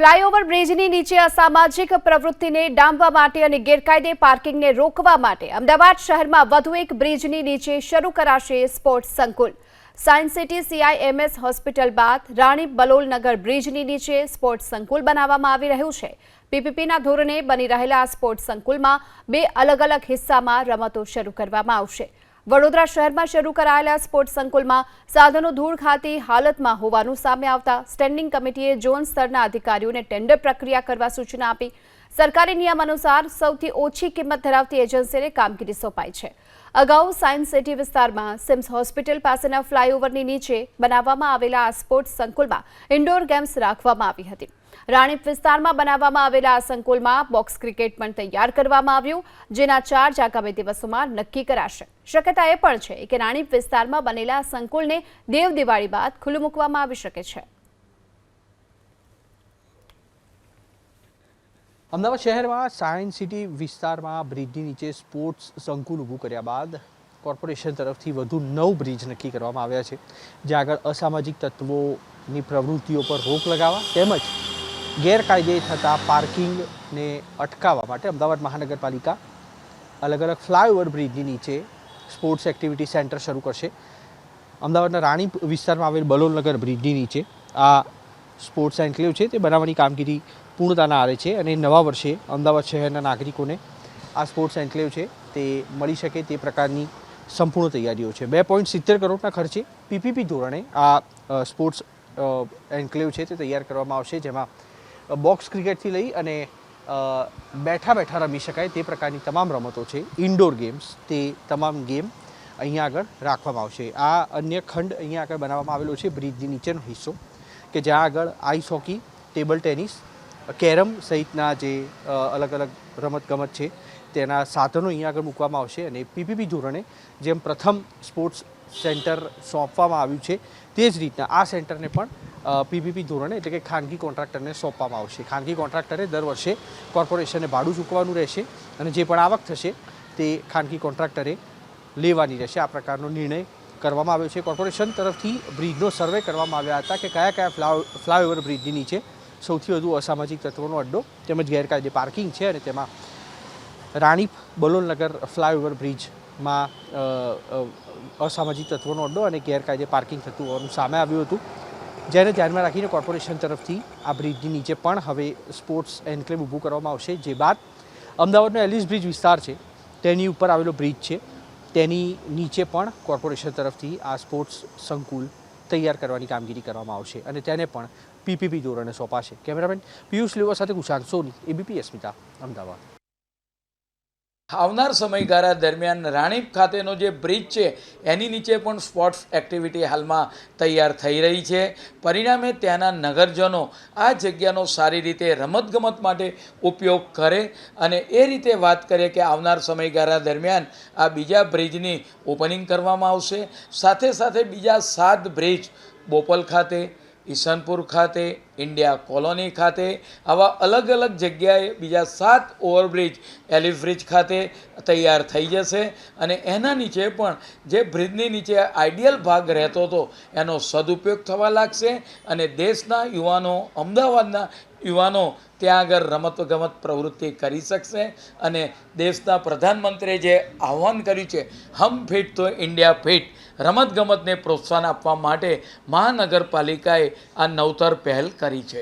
Flyover બ્રિજની નીચે અસામાજિક પ્રવૃત્તિને ડામવા માટે અને ગેરકાયદે પાર્કિંગને રોકવા માટે અમદાવાદ શહેરમાં વધુ એક બ્રિજની નીચે શરૂ કરાશે સ્પોર્ટ્સ સંકુલ. સાયન્સ સિટી સીઆઈએમએસ હોસ્પિટલ બાદ રાણી બલોલનગર બ્રિજની નીચે સ્પોર્ટ્સ સંકુલ બનાવવામાં આવી રહ્યું છે. પીપીપીના ધોરણે બની રહેલા આ સ્પોર્ટ્સ સંકુલમાં બે અલગ અલગ હિસ્સામાં રમતો શરૂ કરવામાં આવશે. વડોદરા શહેરમાં શરૂ કરાયેલા સ્પોર્ટ્સ સંકુલમાં સાધનો ધૂળ ખાતી હાલતમાં હોવાનું સામે આવતા સ્ટેન્ડિંગ કમિટીએ ઝોન સ્તરના અધિકારીઓને ટેન્ડર પ્રક્રિયા કરવા સૂચના આપી. સરકારી નિયમ અનુસાર સૌથી ઓછી કિંમત ધરાવતી એજન્સીને કામગીરી સોંપાઈ છે. અગાઉ સાયન્સ સિટી વિસ્તારમાં સિમ્સ હોસ્પિટલ પાસેના ફ્લાયઓવરની નીચે બનાવવામાં આવેલા આ સ્પોર્ટ્સ સંકુલમાં ઇન્ડોર ગેમ્સ રાખવામાં આવી હતી. રાણીપ વિસ્તારમાં બનાવવામાં આવેલા આ સંકુલમાં બોક્સ ક્રિકેટ પણ તૈયાર કરવામાં આવ્યું, જેના ચાર્જ આગામી દિવસોમાં નક્કી કરાશે. શક્યતા એ પણ છે કે રાણીપ વિસ્તારમાં બનેલા સંકુલને દેવ દિવાળી બાદ ખુલ્લું મૂકવામાં આવી શકે છે. અમદાવાદ શહેરમાં સાયન્સ સિટી વિસ્તારમાં બ્રિજની નીચે સ્પોર્ટ્સ સંકુલ ઊભું કર્યા બાદ કોર્પોરેશન તરફથી વધુ નવ બ્રિજ નક્કી કરવામાં આવ્યા છે, જ્યાં આગળ અસામાજિક તત્વોની પ્રવૃત્તિઓ પર રોક લગાવવા તેમજ ગેરકાયદે થતા પાર્કિંગને અટકાવવા માટે અમદાવાદ મહાનગરપાલિકા અલગ અલગ ફ્લાયઓવર બ્રિજની નીચે સ્પોર્ટ્સ એક્ટિવિટી સેન્ટર શરૂ કરશે. અમદાવાદના રાણી વિસ્તારમાં આવેલ બલોલનગર બ્રિજની નીચે આ સ્પોર્ટ્સ એન્કલેવ છે તે બનાવવાની કામગીરી પૂર્ણતાના આરે છે અને નવા વર્ષે અમદાવાદ શહેરના નાગરિકોને આ સ્પોર્ટ્સ એન્કલેવ છે તે મળી શકે તે પ્રકારની સંપૂર્ણ તૈયારીઓ છે. બે પોઈન્ટ સિત્તેર કરોડના ખર્ચે પીપીપી ધોરણે આ સ્પોર્ટ્સ એન્કલેવ છે તે તૈયાર કરવામાં આવશે, જેમાં બોક્સ ક્રિકેટથી લઈ અને બેઠા બેઠા રમી શકાય તે પ્રકારની તમામ રમતો છે. ઇન્ડોર ગેમ્સ તે તમામ ગેમ અહીંયા આગળ રાખવામાં આવશે. આ અન્ય ખંડ અહીંયા આગળ બનાવવામાં આવેલો છે. બ્રિજની નીચેનો હિસ્સો કે જ્યાં આગળ ice hockey, table tennis, carrom સહિતના જે અલગ અલગ રમતગમત છે, તેના સાધનો અહીંયા આગળ મૂકવામાં આવશે અને પીપીપી ધોરણે જેમ પ્રથમ સ્પોર્ટ્સ સેન્ટર સોંપવામાં આવ્યું છે, તે જ રીતના આ સેન્ટરને પણ પીપીપી ધોરણે એટલે કે ખાનગી કોન્ટ્રાક્ટરને સોંપવામાં આવશે. ખાનગી કોન્ટ્રાક્ટરે દર વર્ષે કોર્પોરેશનને ભાડું ચૂકવવાનું રહેશે અને જે પણ આવક થશે તે ખાનગી કોન્ટ્રાક્ટરે લેવાની રહેશે. આ પ્રકારનો નિર્ણય કરવામાં આવ્યો છે. કોર્પોરેશન તરફથી બ્રિજનો સર્વે કરવામાં આવ્યા હતા કે કયા કયા ફ્લાવ ફ્લાયઓવર બ્રિજની નીચે સૌથી વધુ અસામાજિક તત્વોનો અડ્ડો તેમજ ગેરકાયદે પાર્કિંગ છે અને તેમાં રાણીપ બલોલનગર ફ્લાયઓવર બ્રિજમાં અસામાજિક તત્વોનો અડ્ડો અને ગેરકાયદે પાર્કિંગ થતું હોવાનું સામે આવ્યું હતું. જેને ધ્યાનમાં રાખીને કોર્પોરેશન તરફથી આ બ્રિજની નીચે પણ હવે સ્પોર્ટ્સ એન્કલેવ ઊભું કરવામાં આવશે. જે બાદ અમદાવાદનો એલિસ બ્રિજ વિસ્તાર છે, તેની ઉપર આવેલો બ્રિજ છે. તેની નીચે પણ કોર્પોરેશન તરફથી આ સ્પોર્ટ્સ સંકુલ તૈયાર કરવાની કામગીરી કરવામાં આવશે અને તેને પણ પીપીપી ધોરણે સોંપાશે. કેમેરામેન પિયુષ લેવા સાથે કુશાંક સોની, એબીપી અસ્મિતા, અમદાવાદ. આવનાર સમયગાળા દરમિયાન રાણીપ ખાતેનો જે બ્રિજ છે, એની નીચે પણ સ્પોર્ટ્સ એક્ટિવિટી હાલમાં તૈયાર થઈ રહી છે. પરિણામે ત્યાંના નગરજનો આ જગ્યાનો સારી રીતે રમતગમત માટે ઉપયોગ કરે અને એ રીતે વાત કરીએ કે આવનાર સમયગાળા દરમિયાન આ બીજા બ્રિજની ઓપનિંગ કરવામાં આવશે. સાથે સાથે બીજા સાત બ્રિજ બોપલ ખાતે ઈસનપુર ખાતે, ઇન્ડિયા કોલોની ખાતે, આવા અલગ અલગ જગ્યાએ બીજા સાત ઓવરબ્રિજ એલિબ્રિજ ખાતે તૈયાર થઈ જશે અને એના નીચે પણ જે બ્રિજની નીચે આઈડિયલ ભાગ રહેતો હતો, એનો સદુપયોગ થવા લાગશે અને દેશના યુવાનો અમદાવાદના યુવાનો ત્યાં આગળ રમતગમત પ્રવૃત્તિ કરી શકશે અને દેશના પ્રધાનમંત્રીએ જે આહ્વાન કર્યું છે, હમ ફિટ તો ઇન્ડિયા ફિટ રમતગમતને પ્રોત્સાહન આપવા માટે મહાનગરપાલિકાએ આ નવતર પહેલ કરી છે.